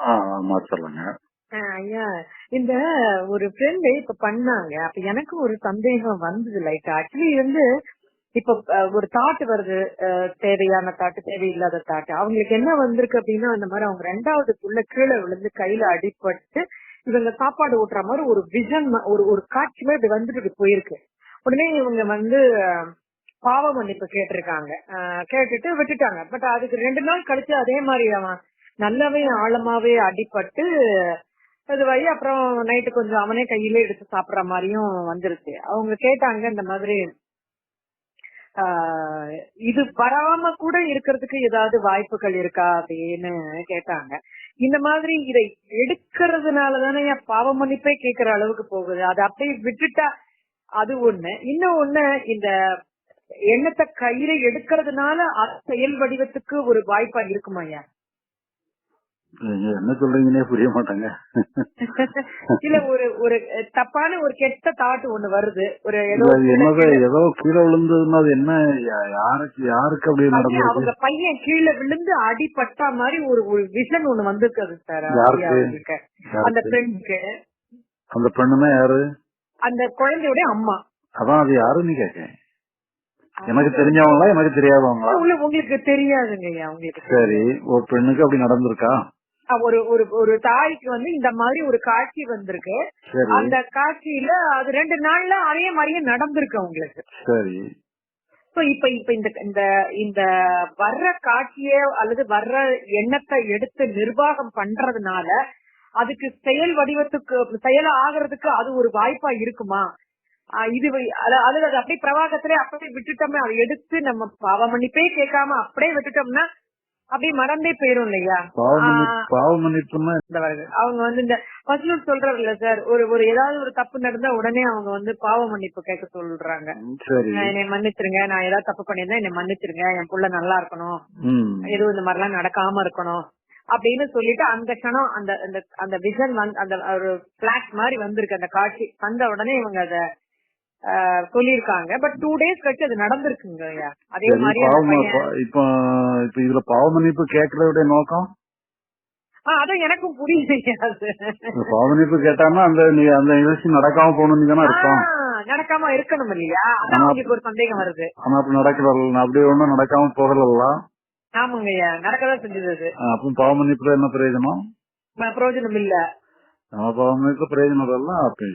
ஆ, ஆஹ் ஐயா இந்த ஒரு ஃப்ரெண்ட் இப்ப பண்ணாங்க. அப்ப எனக்கு ஒரு சந்தேகம் வந்தது லைக் ஆக்சுவலி வந்து இப்ப ஒரு தாட் வருது தேவையான தாட்டு தேவையில்லாத தாட்டு. அவங்களுக்கு என்ன வந்திருக்கு அப்படின்னா அந்த மாதிரி அவங்க ரெண்டாவது புள்ள கீழே விழுந்து கையில அடிபட்டு இவங்க சாப்பாடு ஊட்டுற மாதிரி ஒரு விஷன் ஒரு ஒரு காட்சி மாதிரி இப்படி வந்துட்டு போயிருக்கு. உடனே இவங்க வந்து பாவ மன்னிப்பு கேட்டிருக்காங்க. கேட்டுட்டு விட்டுட்டாங்க. பட் அதுக்கு ரெண்டு நாள் கழிச்சு அதே மாதிரி அவன் நல்லாவே ஆழமாவே அடிபட்டு வழி அப்புறம் நைட்டு கொஞ்சம் அவனே கையிலே எடுத்து சாப்பிடுற மாதிரியும் வந்துருச்சு. அவங்க கேட்டாங்க இந்த மாதிரி ஆஹ் இது வராம கூட இருக்கிறதுக்கு ஏதாவது வாய்ப்புகள் இருக்கா அப்படின்னு கேட்டாங்க. இந்த மாதிரி இதை எடுக்கிறதுனால தானே பாவ மன்னிப்பே கேட்கிற அளவுக்கு போகுது. அதை அப்படியே விட்டுட்டா அது ஒண்ணு. இன்னும் ஒண்ணு இந்த எண்ணத்தை கையில எடுக்கிறதுனால அது செயல் வடிவத்துக்கு ஒரு வாய்ப்பா இருக்குமா ஐயா? என்ன சொல்றீங்கன்னே புரிய மாட்டாங்க. இல்ல ஒரு ஒரு தப்பான ஒரு கெட்ட தாட் ஒண்ணு வருது. ஒரு ஏதோ ஏதோ கீழே விழுந்ததுன்னா அது என்ன யாருக்கு யாருக்கு அப்படி நடந்திருக்கு? அவங்க பையன் கீழே விழுந்து அடிபட்டா மாதிரி ஒரு ஒரு விஷன் ஒண்ணு வந்திருக்காது சார் யாருக்கு? அந்த? ஃப்ரெண்ட்க்கு அந்த பெண்ணுனா யாரு? அந்த குழந்தையோட அம்மா. அதான் அது யாருன்னு கேட்கேன் எனக்கு தெரிஞ்சவங்களா எனக்கு தெரியாதவங்களா? உங்களுக்கு தெரியாதுங்க சரி ஒரு பெண்ணுக்கு அப்படி நடந்திருக்கா? ஒரு ஒரு ஒரு தாய்க்கு வந்து இந்த மாதிரி ஒரு காட்சி வந்திருக்கு. அந்த காட்சியில அது ரெண்டு நாள்ல அதே மாதிரியே நடந்திருக்கு அவங்களுக்கு. சரி. சோ இப்ப இப்ப இந்த இந்த இந்த வர்ற காட்சிய அல்லது வர்ற எண்ணத்தை எடுத்து நிர்வாகம் பண்றதுனால அதுக்கு செயல் வடிவத்துக்கு செயல் ஆகிறதுக்கு அது ஒரு வாய்ப்பா இருக்குமா? இது அது அது அப்படியே பிரவாகத்திலே அப்படியே விட்டுட்டோம்னா அதை எடுத்து நம்ம பாவ மன்னிப்பே கேட்காம அப்படியே விட்டுட்டோம்னா அப்படியே மறந்தே போயிரும் இல்லையா. அவங்க வந்து இந்த பசுலூர் சொல்றாருல்ல சார் ஒரு ஒரு ஏதாவது ஒரு தப்பு நடந்தா உடனே அவங்க வந்து பாவ மன்னிப்பு கேட்க சொல்றாங்க. என்னை மன்னிச்சிருங்க நான் ஏதாவது தப்பு பண்ணியிருந்தா என்னை மன்னிச்சிருங்க என் புள்ள நல்லா இருக்கணும் எதுவும் இந்த மாதிரிலாம் நடக்காம இருக்கணும் அப்படின்னு சொல்லிட்டு அந்த அந்த அந்த அந்த விஷன் வந்து அந்த ஒரு பிளாக் மாதிரி வந்திருக்கு அந்த காட்சி. வந்த உடனே இவங்க அத ஆஹ், சொல்லியிருக்காங்க. பட் டூ டேஸ் கழிச்சு அது நடந்திருக்குங்க. அதே மாதிரி இப்ப இப்ப இதுல பாவ மன்னிப்பு கேட்கறதுடைய நோக்கம்? அதான் எனக்கும் இந்த பாவ மன்னிப்பு அந்த நிகழ்ச்சி நடக்காம தானே அர்த்தம். ஆஹ், நடக்காம இருக்கணும் இல்லையா? அதான் ஆமா. அவங்களுக்கு ஒரு சந்தேகம் வருது. ஆனா அப்படி நடக்கல அப்படி ஒண்ணும் நடக்காம போகல ஆமாங்க ஐயா நடக்கதான் செஞ்சது அப்ப பாவ மன்னிப்புல என்ன பிரயோஜனம்? பிரயோஜனம் இல்ல. நம்ம பாவ மன்னிப்பு பிரயோஜனம் எல்லாம் அப்ப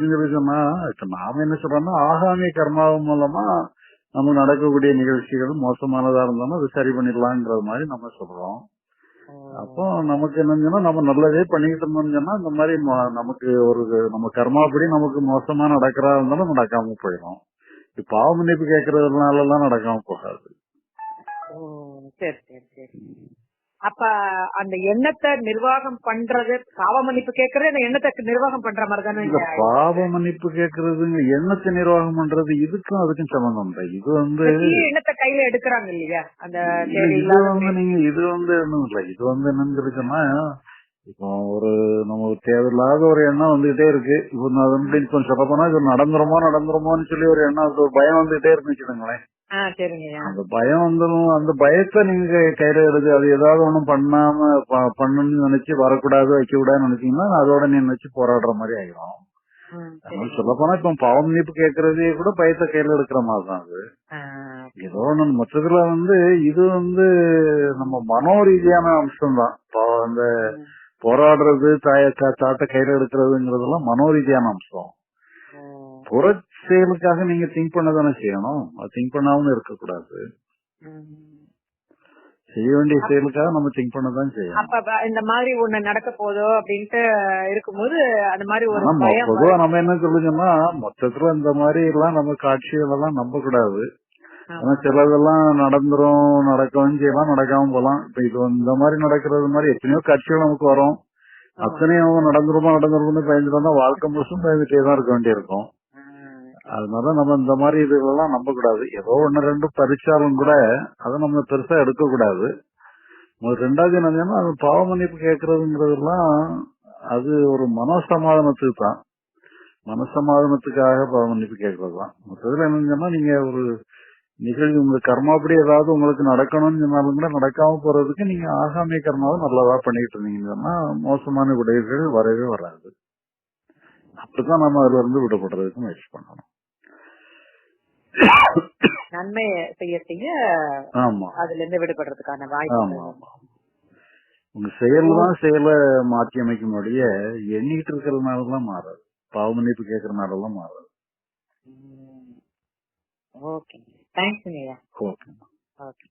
சொல்லி சொன்னா இப்ப நாம என்ன சொல்றோம்னா ஆகாமி கர்மாவு மூலமா நம்ம நடக்கக்கூடிய நிகழ்ச்சிகள் மோசமானதா இருந்தாலும் அது சரி பண்ணிடலாம்ன்றது மாதிரி நம்ம சொல்றோம் அப்போ நமக்கு என்னன்னா நம்ம நல்லதே பண்ணிக்கிட்டு இருந்தோம்னு இந்த மாதிரி நமக்கு ஒரு நம்ம கர்மாப்படி நமக்கு மோசமா நடக்கிறா இருந்தாலும் நடக்காம போயிடும் இப்ப பாவ மன்னிப்பு கேட்கறதுனால எல்லாம் நடக்காம போகாது சரி சரி சரி அப்ப அந்த எண்ணத்தை நிர்வாகம் பண்றது பாவ மன்னிப்பு கேட்கறது அந்த எண்ணத்தை நிர்வாகம் பண்ற மாதிரி தானே பாவ மன்னிப்பு கேட்கறதுங்க எண்ணத்தை நிர்வாகம் பண்றது இதுக்கும் அதுக்கும் சம்பந்தம் இல்லை. இது வந்து எண்ணத்தை கையில எடுக்கிறாங்க இல்லையா? அந்த இது வந்து நீங்க இது வந்து ஒண்ணும் இல்ல. இது வந்து என்னன்னு சொன்னா இப்போ ஒரு நமக்கு தேவையில்லாத ஒரு எண்ணம் வந்துகிட்டே இருக்கு. இப்போ நான் வந்து இப்போ சொல்ல போனா இது நடந்துருமோ நடந்துருமோன்னு சொல்லி ஒரு எண்ணம் அது ஒரு பயம் வந்துகிட்டே இருக்குன்னு வச்சுக்கோங்களேன். சரிங்கய்யா அந்த பயம் வந்துடும் அந்த பயத்தை நீங்க கையில எடுத்து அது ஏதாவது ஒண்ணும் பண்ணாம பண்ணணும்னு நினைச்சு வரக்கூடாது வைக்க கூடாதுன்னு நினைச்சீங்கன்னா அதோட நீ நினைச்சு போராடுற மாதிரி ஆயிடும் ம், சரி. அதனால சொல்ல போனா இப்ப பாவம் மன்னிப்பு கேட்கறதே கூட பயத்தை கையில எடுக்கிற மாதிரி தான் அது ஏதோ ஒண்ணு மொத்தத்துல வந்து இது வந்து நம்ம மனோ ரீதியான அம்சம் தான் அந்த போராடுறது தாய தாட்டை கையில எடுக்கிறதுங்கிறதெல்லாம் மனோ ரீதியான அம்சம். புற செயலுக்காக நீங்க திங்க் பண்ண தானே செய்யணும்? அது திங்க் பண்ணாம இருக்கக்கூடாது. செய்ய வேண்டிய செயலுக்காக நம்ம திங்க் பண்ண தான் செய்யணும். அப்ப இந்த மாதிரி ஒண்ணு நடக்க போதோ அப்படின்ட்டு இருக்கும்போது அந்த மாதிரி ஒரு பொதுவா நம்ம என்ன சொல்லுங்கன்னா மொத்தத்துல இந்த மாதிரி எல்லாம் நம்ம காட்சிகள் எல்லாம் நம்ப கூடாது. ஆனா சிலதெல்லாம் நடந்துரும் நடக்கவும் செய்யலாம் நடக்காம போலாம் இப்ப இது இந்த மாதிரி நடக்கிறது மாதிரி எத்தனையோ காட்சிகள் நமக்கு வரும். அத்தனையும் நடந்துருமா நடந்துரும்னு பயந்துட்டு வந்தா வாழ்க்கை முழுசும் பயந்துட்டே தான் இருக்க வேண்டியிருக்கும். அதனால நம்ம இந்த மாதிரி இதுகளெல்லாம் நம்ப கூடாது ஏதோ ஒன்னு ரெண்டு பறிச்சாலும் கூட அதை நம்ம பெருசா எடுக்க கூடாது ரெண்டாவது என்னன்னா அது பாவ மன்னிப்பு கேட்கறதுங்கிறதெல்லாம் அது ஒரு மனசமாதானத்துக்கு தான். மனசமாதானத்துக்காக பாவ மன்னிப்பு கேட்கறது தான். மொத்தத்தில் என்னன்னா நீங்க ஒரு நிகழ்வு உங்க கர்மாப்படி ஏதாவது உங்களுக்கு நடக்கணும்னு சொன்னாலும் கூட நடக்காம போறதுக்கு நீங்க ஆகாமிய கர்மாவை நல்லதா பண்ணிட்டு இருந்தீங்கன்னு சொன்னா மோசமான விடைகள் வரவே வராது. அப்படித்தான் நம்ம அதுல இருந்து விடுபடுறதுக்கு முயற்சி பண்ணணும். நன்மை செய்ய செய்ய ஆமா. அதுல இருந்து விடுபடுறதுக்கான வாய்ப்பு உங்க செயல் தான் செயலை மாற்றி அமைக்கும் வழிய எண்ணிட்டு இருக்கிறதுனாலதான் மாறாது. பாவ மன்னிப்பு கேட்கறதுனாலதான் மாறாது. ஓகே. தேங்க்ஸ்ங்க ஐயா ஓகே ஓகே.